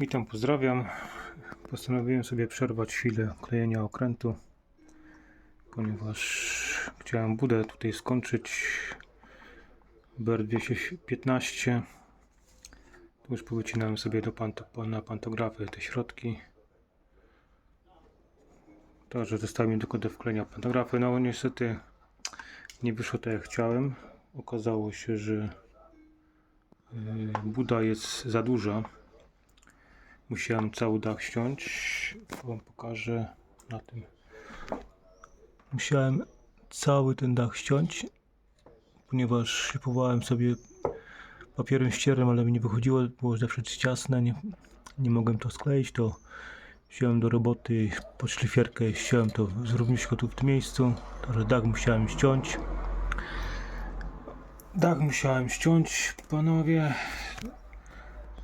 Witam, pozdrawiam. Postanowiłem sobie przerwać chwilę klejenia okrętu, ponieważ chciałem budę tutaj skończyć BR215. Tu już powycinałem sobie do na pantografy te środki. Także zostały mi tylko do wklejenia pantografy. No niestety nie wyszło tak jak chciałem. Okazało się, że yy, buda jest za duża. Musiałem cały dach ściąć. Wam pokażę na tym. Musiałem cały ten dach ściąć, ponieważ szlifowałem sobie papierem ściernym, ale mi nie wychodziło, było zawsze ciasne, nie, nie mogłem to skleić, to wziąłem do roboty pod szlifierkę, ściąłem to z równiuśko tu w tym miejscu, także dach musiałem ściąć. Dach musiałem ściąć, panowie.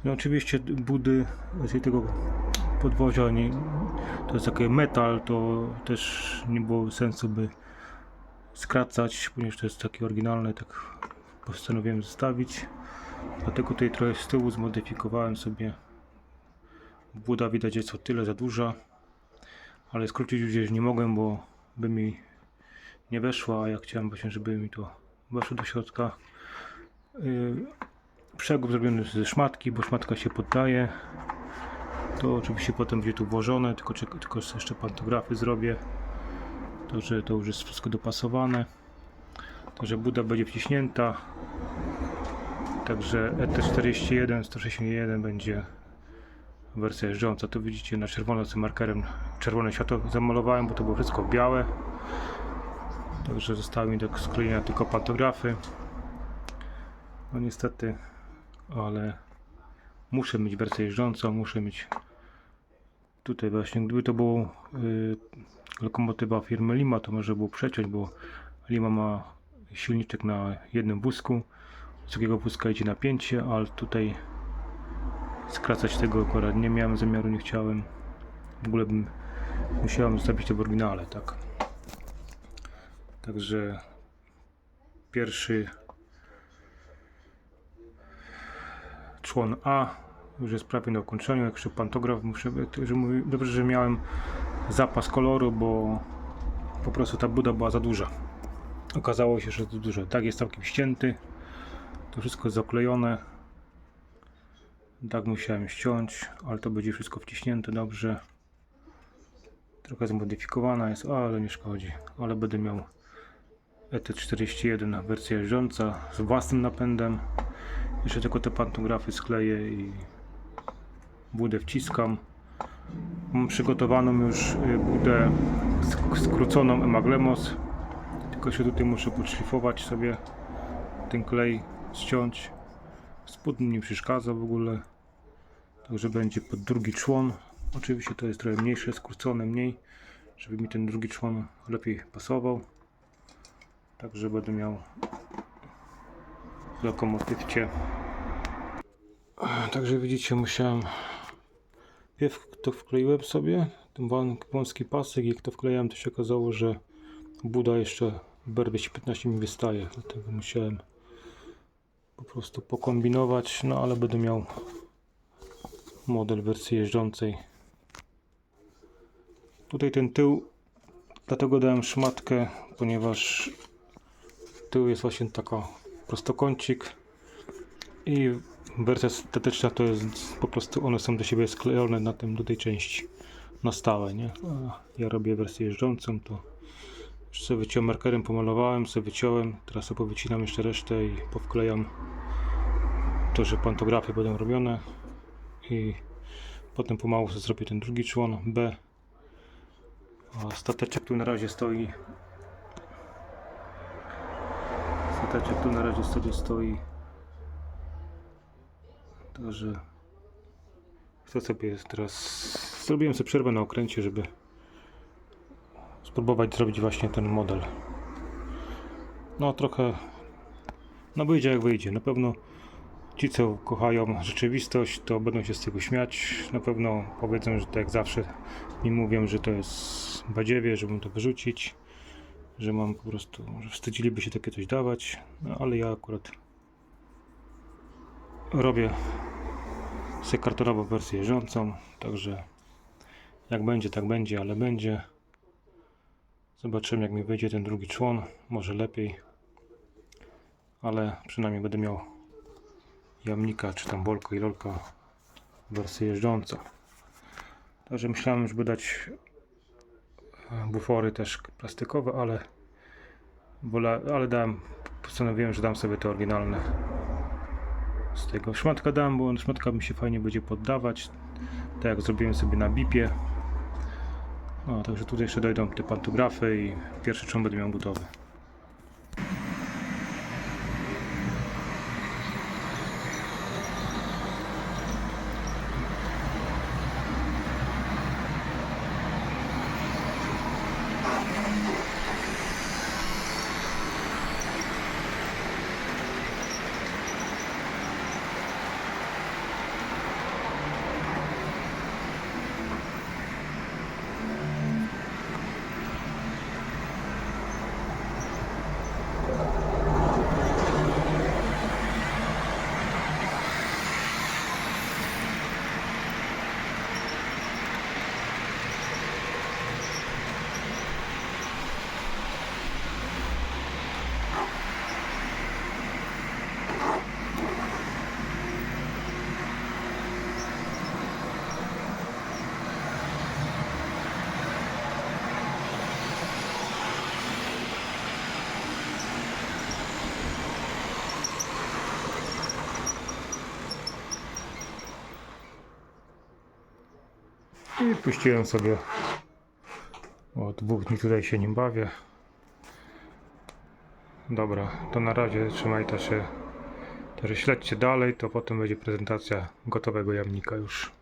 No oczywiście budy z tego podwozia nie, to jest taki metal, to też nie było sensu by skracać, ponieważ to jest taki oryginalny, tak postanowiłem zostawić. Dlatego tutaj trochę z tyłu zmodyfikowałem sobie. Buda widać jest o tyle za duża, ale skrócić już nie mogłem, bo by mi nie weszła, a ja chciałem właśnie, żeby mi to weszło do środka. Yy, przegub zrobiony ze szmatki, bo szmatka się poddaje. To oczywiście potem będzie tu włożone, tylko, tylko jeszcze pantografy zrobię. To, że to już jest wszystko dopasowane. Także buda będzie wciśnięta. Także E ET41 161 będzie wersja jeżdżąca. Tu widzicie na czerwono z markerem czerwone światło zamalowałem, bo to było wszystko białe. Także zostały mi do sklejenia tylko pantografy. No niestety, ale muszę mieć wersję jeżdżącą, muszę mieć tutaj właśnie, gdyby to było y, lokomotywa firmy Lima, to może było przeciąć, bo Lima ma silniczek na jednym wózku, z drugiego wózka idzie napięcie, ale tutaj skracać tego akurat nie miałem zamiaru, nie chciałem. W ogóle bym musiałem zostawić to w oryginale, tak. Także pierwszy człon A już jest prawie na ukończeniu, jak jeszcze pantograf muszę, że mówi, dobrze, że miałem zapas koloru, bo po prostu ta buda była za duża. Okazało się, że za dużo. Tak jest całkiem ścięty. To wszystko jest zaklejone. Tak musiałem ściąć, ale to będzie wszystko wciśnięte dobrze. Trochę zmodyfikowana jest, ale nie szkodzi. Ale będę miał E ET41 wersja jeżdżąca z własnym napędem. Jeszcze tylko te pantografy skleję i budę wciskam. Mam przygotowaną już y, budę sk- skróconą emaglemos. Tylko się tutaj muszę podszlifować sobie ten klej, ściąć. Spód mi nie przeszkadza w ogóle. Także będzie pod drugi człon. Oczywiście to jest trochę mniejsze, skrócone mniej, żeby mi ten drugi człon lepiej pasował. Także będę miał lokomotywcie. Także widzicie, musiałem. Pierw to wkleiłem sobie, ten wą- wąski pasek, jak to wklejałem, to się okazało, że buda jeszcze BR215 mi wystaje, dlatego musiałem po prostu pokombinować, no ale będę miał model wersji jeżdżącej. Tutaj ten tył, dlatego dałem szmatkę, ponieważ tył jest właśnie taka prostokącik i wersja estetyczna to jest po prostu one są do siebie sklejone na tym do tej części na stałe, nie? A ja robię wersję jeżdżącą, to już sobie wyciąłem markerem, pomalowałem, sobie wyciąłem, teraz sobie powycinam jeszcze resztę i powklejam to, że pantografie będą robione i potem pomału sobie zrobię ten drugi człon B a stateczek tu na razie stoi stateczek tu na razie sobie stoi Także chcę sobie teraz. Zrobiłem sobie przerwę na okręcie, żeby spróbować zrobić właśnie ten model. No trochę. No wyjdzie jak wyjdzie. Na pewno ci, co kochają rzeczywistość, to będą się z tego śmiać. Na pewno powiedzą, że tak jak zawsze mi mówią, że to jest badziewie, żebym to wyrzucić. Że mam po prostu, że wstydziliby się takie coś dawać. No ale ja akurat robię sekartonową wersję jeżdżącą, także jak będzie, tak będzie, ale będzie. Zobaczymy jak mi wyjdzie ten drugi człon, może lepiej, ale przynajmniej będę miał jamnika, czy tam bolko i lolka wersję jeżdżącą. Także myślałem, żeby dać bufory też plastikowe, ale ale dałem, postanowiłem, że dam sobie te oryginalne z tego szmatka dam, bo szmatka mi się fajnie będzie poddawać, tak jak zrobiłem sobie na bipie. No, także tutaj jeszcze dojdą te pantografy i pierwszy człon będę miał gotowy. Puściłem sobie. Od dwóch dni tutaj się nim bawię. Dobra, to na razie trzymaj się. Także śledźcie dalej, to potem będzie prezentacja gotowego jamnika już.